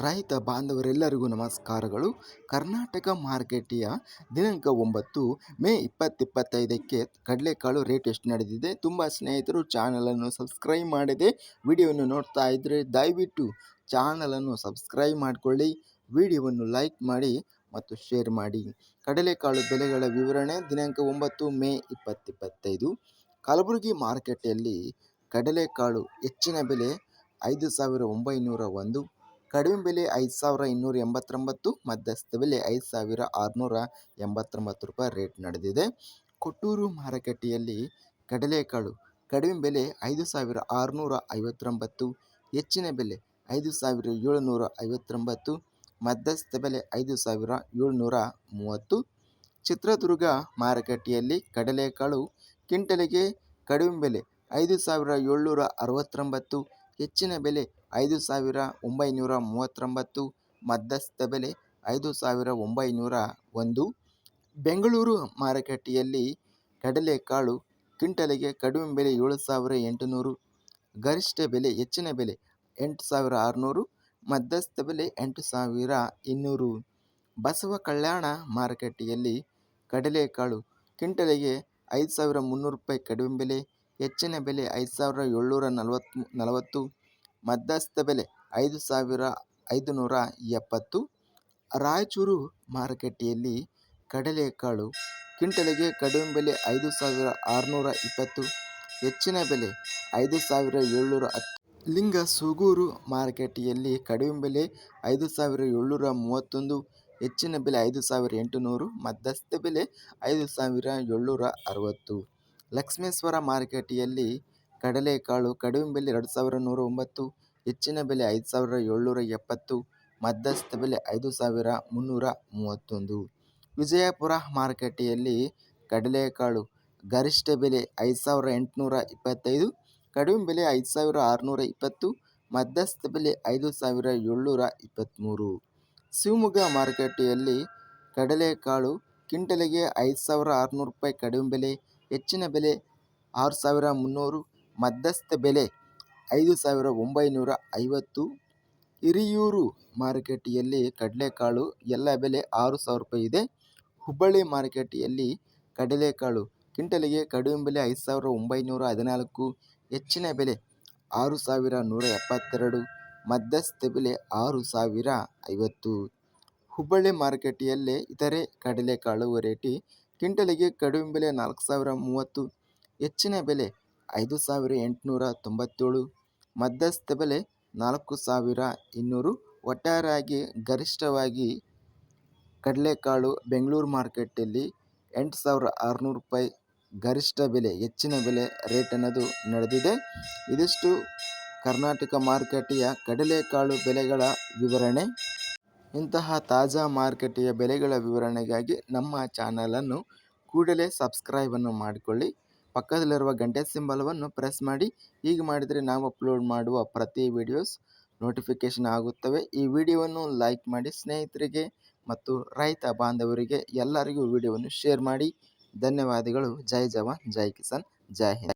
ರೈತ ಬಾಂಧವರೆಲ್ಲರಿಗೂ ನಮಸ್ಕಾರಗಳು. ಕರ್ನಾಟಕ ಮಾರ್ಕೆಟಿಯ ದಿನಾಂಕ ಒಂಬತ್ತು ಮೇ ಇಪ್ಪತ್ತಿಪ್ಪತ್ತೈದಕ್ಕೆ ಕಡಲೆಕಾಳು ರೇಟ್ ಎಷ್ಟು ನಡೆದಿದೆ? ತುಂಬ ಸ್ನೇಹಿತರು, ಚಾನಲನ್ನು ಸಬ್ಸ್ಕ್ರೈಬ್ ಮಾಡಿದೆ ವಿಡಿಯೋವನ್ನು ನೋಡ್ತಾ ಇದ್ದರೆ ದಯವಿಟ್ಟು ಚಾನಲನ್ನು ಸಬ್ಸ್ಕ್ರೈಬ್ ಮಾಡಿಕೊಳ್ಳಿ, ವಿಡಿಯೋವನ್ನು ಲೈಕ್ ಮಾಡಿ ಮತ್ತು ಶೇರ್ ಮಾಡಿ. ಕಡಲೆಕಾಳು ಬೆಲೆಗಳ ವಿವರಣೆ ದಿನಾಂಕ ಒಂಬತ್ತು ಮೇ ಇಪ್ಪತ್ತಿಪ್ಪತ್ತೈದು. ಕಲಬುರಗಿ ಮಾರುಕಟ್ಟೆಯಲ್ಲಿ ಕಡಲೆಕಾಳು ಹೆಚ್ಚಿನ ಬೆಲೆ ಐದು ಸಾವಿರ ಒಂಬೈನೂರ ಒಂದು. ಕಡಿಮೆ ಬೆಲೆ ಐದು ಸಾವಿರ ಇನ್ನೂರ ಎಂಬತ್ತೊಂಬತ್ತು, ಮಧ್ಯಸ್ಥ ಬೆಲೆ ಐದು ಸಾವಿರ ಆರುನೂರ ಎಂಬತ್ತೊಂಬತ್ತು ರೂಪಾಯಿ ರೇಟ್ ನಡೆದಿದೆ. ಕೊಟ್ಟೂರು ಮಾರುಕಟ್ಟೆಯಲ್ಲಿ ಕಡಲೆಕಾಳು ಕಡಿಮೆ ಬೆಲೆ ಐದು ಸಾವಿರ ಆರುನೂರ ಐವತ್ತೊಂಬತ್ತು, ಹೆಚ್ಚಿನ ಬೆಲೆ ಐದು ಸಾವಿರ ಏಳುನೂರ ಐವತ್ತೊಂಬತ್ತು, ಮಧ್ಯಸ್ಥ ಬೆಲೆ ಐದು ಸಾವಿರ ಏಳುನೂರ ಮೂವತ್ತು. ಚಿತ್ರದುರ್ಗ ಮಾರುಕಟ್ಟೆಯಲ್ಲಿ ಕಡಲೆಕಾಳು ಕ್ವಿಂಟಲಿಗೆ ಕಡಿಮೆ ಬೆಲೆ ಐದು ಸಾವಿರ ಏಳ್ನೂರ ಅರವತ್ತೊಂಬತ್ತು ಹೆಚ್ಚಿನ ಬೆಲೆ ಐದು ಸಾವಿರ ಒಂಬೈನೂರ ಮೂವತ್ತೊಂಬತ್ತು, ಮಧ್ಯಸ್ಥ ಬೆಲೆ ಐದು ಸಾವಿರ ಒಂಬೈನೂರ ಒಂದು. ಬೆಂಗಳೂರು ಮಾರುಕಟ್ಟೆಯಲ್ಲಿ ಕಡಲೆಕಾಳು ಕ್ವಿಂಟಲಿಗೆ ಕಡಿಮೆ ಬೆಲೆ ಏಳು ಸಾವಿರ ಎಂಟುನೂರು, ಗರಿಷ್ಠ ಬೆಲೆ ಹೆಚ್ಚಿನ ಬೆಲೆ ಎಂಟು ಸಾವಿರ ಆರುನೂರು, ಮಧ್ಯಸ್ಥ ಬೆಲೆ ಎಂಟು ಸಾವಿರ ಇನ್ನೂರು. ಬಸವ ಕಲ್ಯಾಣ ಮಾರುಕಟ್ಟೆಯಲ್ಲಿ ಕಡಲೆಕಾಳು ಕ್ವಿಂಟಲಿಗೆ ಐದು ಸಾವಿರ ಮುನ್ನೂರು ರೂಪಾಯಿ ಕಡಿಮೆ ಬೆಲೆ ಹೆಚ್ಚಿನ ಬೆಲೆ ಐದು ಸಾವಿರ ಏಳ್ನೂರ ನಲವತ್ತು ನಲವತ್ತು ಮಧ್ಯಸ್ಥ ಬೆಲೆ ಐದು ಸಾವಿರ ಐದು ನೂರ ಎಪ್ಪತ್ತು, ರಾಯಚೂರು ಮಾರುಕಟ್ಟೆಯಲ್ಲಿ ಕಡಲೆಕಾಳು ಕ್ವಿಂಟಲಿಗೆ ಕಡಿಮೆ ಬೆಲೆ ಐದು ಸಾವಿರ ಆರುನೂರ ಇಪ್ಪತ್ತು, ಹೆಚ್ಚಿನ ಬೆಲೆ ಐದು ಸಾವಿರ ಏಳ್ನೂರ ಹತ್ತು. ಲಿಂಗ ಸೂಗೂರು ಮಾರುಕಟ್ಟೆಯಲ್ಲಿ ಕಡಿಮೆ ಬೆಲೆ ಐದು ಸಾವಿರ ಏಳ್ನೂರ ಮೂವತ್ತೊಂದು, ಹೆಚ್ಚಿನ ಬೆಲೆ ಐದು ಸಾವಿರ ಎಂಟುನೂರು, ಮಧ್ಯಸ್ಥ ಬೆಲೆ ಐದು ಸಾವಿರ ಏಳ್ನೂರ ಅರವತ್ತು. ಲಕ್ಷ್ಮೇಶ್ವರ ಮಾರುಕಟ್ಟೆಯಲ್ಲಿ ಕಡಲೆಕಾಳು ಕಡಿಮೆ ಬೆಲೆ ಎರಡು ಸಾವಿರ ನೂರ ಒಂಬತ್ತು, ಹೆಚ್ಚಿನ ಬೆಲೆ ಐದು ಸಾವಿರ ಏಳ್ನೂರ ಎಪ್ಪತ್ತು, ಮಧ್ಯಸ್ಥ ಬೆಲೆ ಐದು ಸಾವಿರ ಮುನ್ನೂರ ಮೂವತ್ತೊಂದು. ವಿಜಯಪುರ ಮಾರುಕಟ್ಟೆಯಲ್ಲಿ ಕಡಲೆಕಾಳು ಗರಿಷ್ಠ ಬೆಲೆ ಐದು ಸಾವಿರ ಎಂಟುನೂರ ಇಪ್ಪತ್ತೈದು ಕಡಿಮೆ ಬೆಲೆ ಐದು ಸಾವಿರ ಆರುನೂರ ಇಪ್ಪತ್ತು, ಮಧ್ಯಸ್ಥ ಬೆಲೆ ಐದು ಸಾವಿರ ಏಳ್ನೂರ ಇಪ್ಪತ್ತ್ಮೂರು ಶಿವಮೊಗ್ಗ ಮಾರುಕಟ್ಟೆಯಲ್ಲಿ ಕಡಲೆಕಾಳು ಕ್ವಿಂಟಲಿಗೆ ಐದು ಸಾವಿರ ಆರುನೂರು ರೂಪಾಯಿ ಕಡಿಮೆ ಬೆಲೆ ಹೆಚ್ಚಿನ ಬೆಲೆ ಆರು ಸಾವಿರ ಮುನ್ನೂರು ಮಧ್ಯಸ್ಥ ಬೆಲೆ ಐದು ಸಾವಿರ ಒಂಬೈನೂರ ಐವತ್ತು ಹಿರಿಯೂರು ಮಾರುಕಟ್ಟೆಯಲ್ಲಿ ಕಡಲೆಕಾಳು, ಎಲ್ಲ ಬೆಲೆ ಆರು ಸಾವಿರ ರೂಪಾಯಿ ಇದೆ ಹುಬ್ಬಳ್ಳಿ ಮಾರುಕಟ್ಟೆಯಲ್ಲಿ ಕಡಲೆಕಾಳು, ಕ್ವಿಂಟಲಿಗೆ ಕಡಿಮೆ ಬೆಲೆ ಐದು ಸಾವಿರ ಒಂಬೈನೂರ ಹದಿನಾಲ್ಕು ಹೆಚ್ಚಿನ ಬೆಲೆ ಆರು ಸಾವಿರ ನೂರ ಎಪ್ಪತ್ತೆರಡು ಮಧ್ಯಸ್ಥ ಬೆಲೆ ಆರು ಸಾವಿರ ಐವತ್ತು ಹುಬ್ಬಳ್ಳಿ ಮಾರುಕಟ್ಟೆಯಲ್ಲೇ ಇತರೆ ಕಡಲೆಕಾಳು ವೆರೈಟಿ ಕ್ವಿಂಟಲಿಗೆ ಕಡಿಮೆ ಬೆಲೆ ನಾಲ್ಕು ಸಾವಿರ ಮೂವತ್ತು, ಹೆಚ್ಚಿನ ಬೆಲೆ ಐದು ಸಾವಿರ ಎಂಟುನೂರ ತೊಂಬತ್ತೇಳು, ಮಧ್ಯಸ್ಥ ಬೆಲೆ ನಾಲ್ಕು ಸಾವಿರ ಇನ್ನೂರು, ಒಟ್ಟಾರೆಯಾಗಿ ಗರಿಷ್ಠವಾಗಿ ಕಡಲೆಕಾಳು ಬೆಂಗಳೂರು ಮಾರ್ಕೆಟಲ್ಲಿ ಎಂಟು ಸಾವಿರ ಆರುನೂರು ರೂಪಾಯಿ ಗರಿಷ್ಠ ಬೆಲೆ, ಹೆಚ್ಚಿನ ಬೆಲೆ ರೇಟ್ ಅನ್ನೋದು ನಡೆದಿದೆ. ಇದಿಷ್ಟು ಕರ್ನಾಟಕ ಮಾರುಕಟ್ಟೆಯ ಕಡಲೆಕಾಳು ಬೆಲೆಗಳ ವಿವರಣೆ. ಇಂತಹ ತಾಜಾ ಮಾರುಕಟ್ಟೆಯ ಬೆಲೆಗಳ ವಿವರಣೆಗಾಗಿ ನಮ್ಮ ಚಾನಲನ್ನು ಕೂಡಲೇ ಸಬ್ಸ್ಕ್ರೈಬ್ ಅನ್ನು ಮಾಡಿಕೊಳ್ಳಿ. ಪಕ್ಕದಲ್ಲಿರುವ ಗಂಟೆ ಸಿಂಬಲವನ್ನು ಪ್ರೆಸ್ ಮಾಡಿ. ಹೀಗೆ ಮಾಡಿದರೆ ನಾವು ಅಪ್ಲೋಡ್ ಮಾಡುವ ಪ್ರತಿ ವಿಡಿಯೋಸ್ ನೋಟಿಫಿಕೇಶನ್ ಆಗುತ್ತವೆ. ಈ ವಿಡಿಯೋವನ್ನು ಲೈಕ್ ಮಾಡಿ ಸ್ನೇಹಿತರಿಗೆ ಮತ್ತು ರೈತ ಬಾಂಧವರಿಗೆ ಎಲ್ಲರಿಗೂ ವಿಡಿಯೋವನ್ನು ಶೇರ್ ಮಾಡಿ. ಧನ್ಯವಾದಗಳು. ಜೈ ಜವಾನ್. ಜೈ ಕಿಸಾನ್. ಜೈ ಹಿಂದ್.